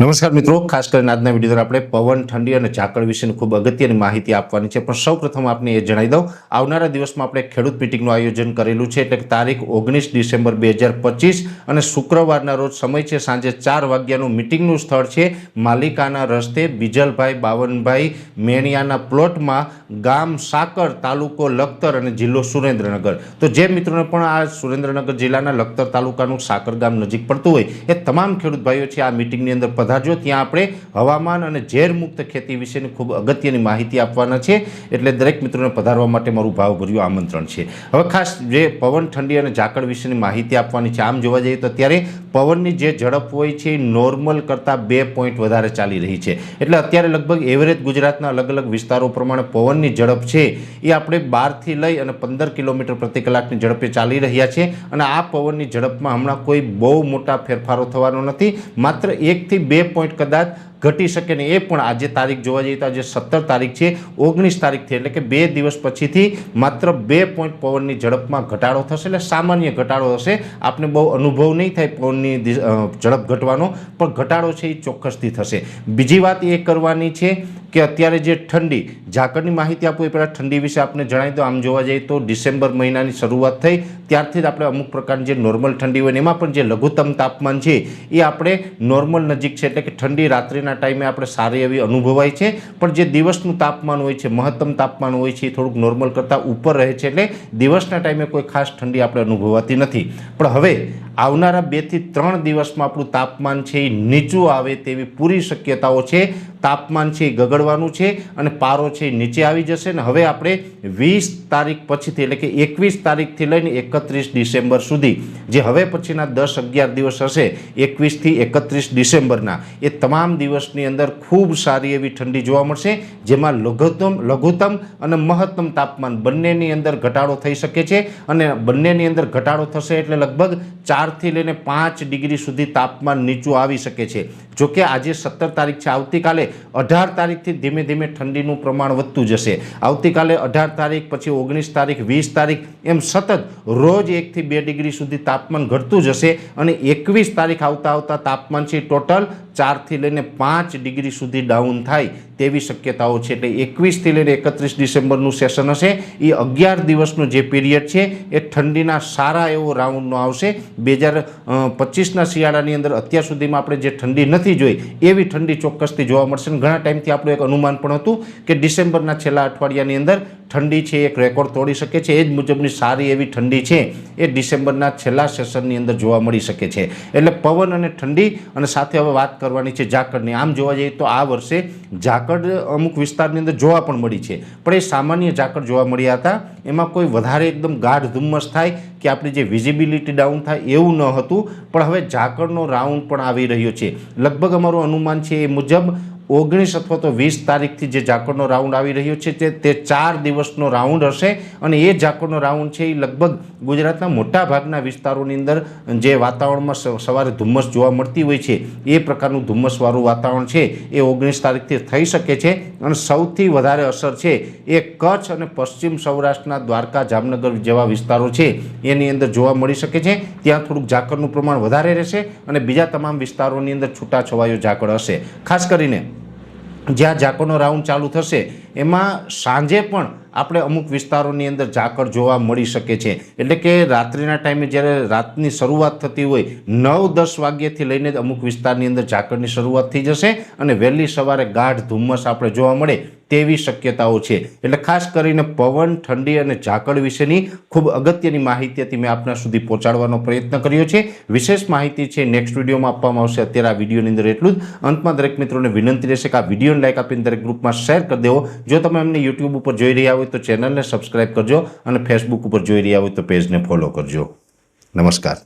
નમસ્કાર મિત્રો, ખાસ કરીને આજના વીડિયો આપણે પવન, ઠંડી અને ઝાકળ વિશેની ખૂબ અગત્યની માહિતી આપવાની છે. પણ સૌ પ્રથમ આપને એ જણાવી દઉં, આવનારા દિવસમાં આપણે ખેડૂત મિટિંગનું આયોજન કરેલું છે એટલે તારીખ ઓગણીસ ડિસેમ્બર બે હજાર પચીસ અને શુક્રવારના રોજ સમય છે સાંજે ચાર વાગ્યાનું મિટિંગનું સ્થળ છે માલિકાના રસ્તે બીજલભાઈ બાવનભાઈ મેણિયાના પ્લોટમાં ગામ સાકર તાલુકો લખતર અને જિલ્લો સુરેન્દ્રનગર. તો જે મિત્રોને પણ આ સુરેન્દ્રનગર જિલ્લાના લખતર તાલુકાનું સાકર ગામ નજીક પડતું હોય, એ તમામ ખેડૂત ભાઈઓ છે આ મિટિંગની અંદર પધારજો ત્યાં આપણે હવામાન અને ઝેરમુક્ત ખેતી વિશેની ખૂબ અગત્યની માહિતી આપવાના છે. એટલે દરેક મિત્રોને પધારવા માટે મારું ભાવભર્યું આમંત્રણ છે. હવે ખાસ જે પવન, ઠંડી અને ઝાકળ વિશેની માહિતી આપવાની છે, આમ જોવા જઈએ તો અત્યારે પવનની જે ઝડપ હોય છે, એ નોર્મલ કરતાં બે પોઈન્ટ વધારે ચાલી રહી છે. એટલે અત્યારે લગભગ એવરેજ ગુજરાતના અલગ અલગ વિસ્તારો પ્રમાણે પવનની ઝડપ છે, એ આપણે બારથી લઈ અને પંદર કિલોમીટર પ્રતિ કલાકની ઝડપે ચાલી રહ્યા છે. અને આ પવનની ઝડપમાં હમણાં કોઈ બહુ મોટા ફેરફારો થવાનો નથી. માત્ર એકથી બે પોઈન્ટ કદાચ ઘટી શકે ને એ પણ આજે તારીખ જોવા જઈએ તો આજે સત્તર તારીખ છે, ઓગણીસ તારીખથી એટલે કે બે દિવસ પછીથી માત્ર બે પોઈન્ટ પવનની ઝડપમાં ઘટાડો થશે એટલે સામાન્ય ઘટાડો હશે. આપને બહુ અનુભવ નહીં થાય પવનની ઝડપ ઘટવાનો, પણ ઘટાડો છે એ ચોક્કસથી થશે. બીજી વાત એ કરવાની છે કે અત્યારે જે ઠંડી, ઝાકળની માહિતી આપું એ પહેલાં ઠંડી વિશે આપણે જણાવી દો આમ જોવા જઈએ તો ડિસેમ્બર મહિનાની શરૂઆત થઈ, ત્યારથી જ આપણે અમુક પ્રકારની જે નોર્મલ ઠંડી હોય એમાં પણ જે લઘુત્તમ તાપમાન છે એ આપણે નોર્મલ નજીક છે, એટલે કે ઠંડી રાત્રિના ટાઈમે આપણે સારી એવી અનુભવાય છે. પણ જે દિવસનું તાપમાન હોય છે, મહત્તમ તાપમાન હોય છે, એ થોડુંક નોર્મલ કરતાં ઉપર રહે છે એટલે દિવસના ટાઈમે કોઈ ખાસ ઠંડી આપણે અનુભવાતી નથી. પણ હવે આવનારા બેથી ત્રણ દિવસમાં આપણું તાપમાન છે એ નીચું આવે તેવી પૂરી શક્યતાઓ છે. તાપમાન છે એ ગગડવાનું છે અને પારો છે નીચે આવી જશે ને હવે આપણે વીસ તારીખ પછીથી એટલે કે એકવીસ તારીખથી લઈને એકત્રીસ ડિસેમ્બર સુધી, જે હવે પછીના દસ અગિયાર દિવસ હશે, એકવીસથી એકત્રીસ ડિસેમ્બરના, એ તમામ દિવસની અંદર ખૂબ સારી એવી ઠંડી જોવા મળશે, જેમાં લઘુત્તમ લઘુત્તમ અને મહત્તમ તાપમાન બંનેની અંદર ઘટાડો થઈ શકે છે અને બંનેની અંદર ઘટાડો થશે એટલે લગભગ ચારથી લઈને પાંચ ડિગ્રી સુધી તાપમાન નીચું આવી શકે છે. જોકે આજે સત્તર તારીખ છે. આવતીકાલે અઢાર તારીખથી ધીમે ધીમે ઠંડીનું પ્રમાણ વધતું જશે. આવતીકાલે અઢાર તારીખ, પછી ઓગણીસ તારીખ, વીસ તારીખ, એમ સતત રોજ એકથી બે ડિગ્રી સુધી તાપમાન ઘટતું જશે અને એકવીસ તારીખ આવતા આવતા તાપમાન છે ટોટલ ચારથી લઈને પાંચ ડિગ્રી સુધી ડાઉન થાય. તેવી શક્યતાઓ છે. એટલે એકવીસથી લઈને એકત્રીસ ડિસેમ્બરનું સેશન હશે. એ અગિયાર દિવસનો જે પીરિયડ છે, એ ઠંડીના સારા એવો રાઉન્ડનો આવશે. બે હજાર પચીસના શિયાળાની અંદર અત્યાર સુધીમાં આપણે જે ઠંડી નથી જોઈ, એવી ઠંડી ચોક્કસથી જોવા મળશે. ઘણા ટાઈમથી આપણું એક અનુમાન પણ હતું કે ડિસેમ્બરના છેલ્લા અઠવાડિયાની અંદર ઠંડી છે, એક રેકોર્ડ તોડી શકે છે. એ જ મુજબની સારી એવી ઠંડી છે, એ ડિસેમ્બરના છેલ્લા સેશનની અંદર જોવા મળી શકે છે. એટલે પવન અને ઠંડી, અને સાથે હવે વાત કરવાની છે ઝાકળની. આમ જોવા જઈએ તો આ વર્ષે ઝાકળ અમુક વિસ્તારની અંદર જોવા પણ મળી છે. પણ એ સામાન્ય ઝાકળ જોવા મળ્યા હતા. એમાં કોઈ વધારે એકદમ ગાઢ ધુમ્મસ થાય કે આપણી જે વિઝિબિલિટી ડાઉન થાય એવું ન હતું. પણ હવે ઝાકળનો રાઉન્ડ પણ આવી રહ્યો છે. લગભગ અમારું અનુમાન છે એ મુજબ ઓગણીસ અથવા તો વીસ તારીખથી જે ઝાકળનો રાઉન્ડ આવી રહ્યો છે તે તે ચાર દિવસનો રાઉન્ડ હશે અને એ ઝાકળનો રાઉન્ડ છે એ લગભગ ગુજરાતના મોટા ભાગના વિસ્તારોની અંદર જે વાતાવરણમાં સવારે ધુમ્મસ જોવા મળતી હોય છે, એ પ્રકારનું ધુમ્મસવાળું વાતાવરણ છે એ ઓગણીસ તારીખથી થઈ શકે છે. અને સૌથી વધારે અસર છે એ કચ્છ અને પશ્ચિમ સૌરાષ્ટ્રના દ્વારકા, જામનગર જેવા વિસ્તારો છે, એની અંદર જોવા મળી શકે છે. ત્યાં થોડુંક ઝાકળનું પ્રમાણ વધારે રહેશે અને બીજા તમામ વિસ્તારોની અંદર છૂટાછવાયો ઝાકળ હશે. ખાસ કરીને જ્યાં ઝાકળનો રાઉન્ડ ચાલુ થશે, એમાં સાંજે પણ આપણે અમુક વિસ્તારોની અંદર ઝાકળ જોવા મળી શકે છે. એટલે કે રાત્રિના ટાઈમે જ્યારે રાતની શરૂઆત થતી હોય, નવ દસ વાગ્યાથી લઈને અમુક વિસ્તારની અંદર ઝાકળની શરૂઆત થઈ જશે અને વહેલી સવારે ગાઢ ધુમ્મસ આપણે જોવા મળે તેવી શક્યતાઓ છે. એટલે ખાસ કરીને પવન, ઠંડી અને ઝાકળ વિશેની ખૂબ અગત્યની માહિતી હતી. મેં આપના સુધી પહોંચાડવાનો પ્રયત્ન કર્યો છે. વિશેષ માહિતી છે. નેક્સ્ટ વિડીયોમાં આપવામાં આવશે. અત્યારે આ વિડીયોની અંદર એટલું જ. અંતમાં દરેક મિત્રોને વિનંતી રહેશે કે આ વિડીયોને લાઈક આપીને દરેક ગ્રુપમાં શેર કરી દેવો. જો તમે અમને યુટ્યુબ ઉપર જોઈ રહ્યા હોય તો ચેનલને સબસ્ક્રાઇબ કરજો અને ફેસબુક ઉપર જોઈ રહ્યા હોય તો પેજને ફોલો કરજો. નમસ્કાર.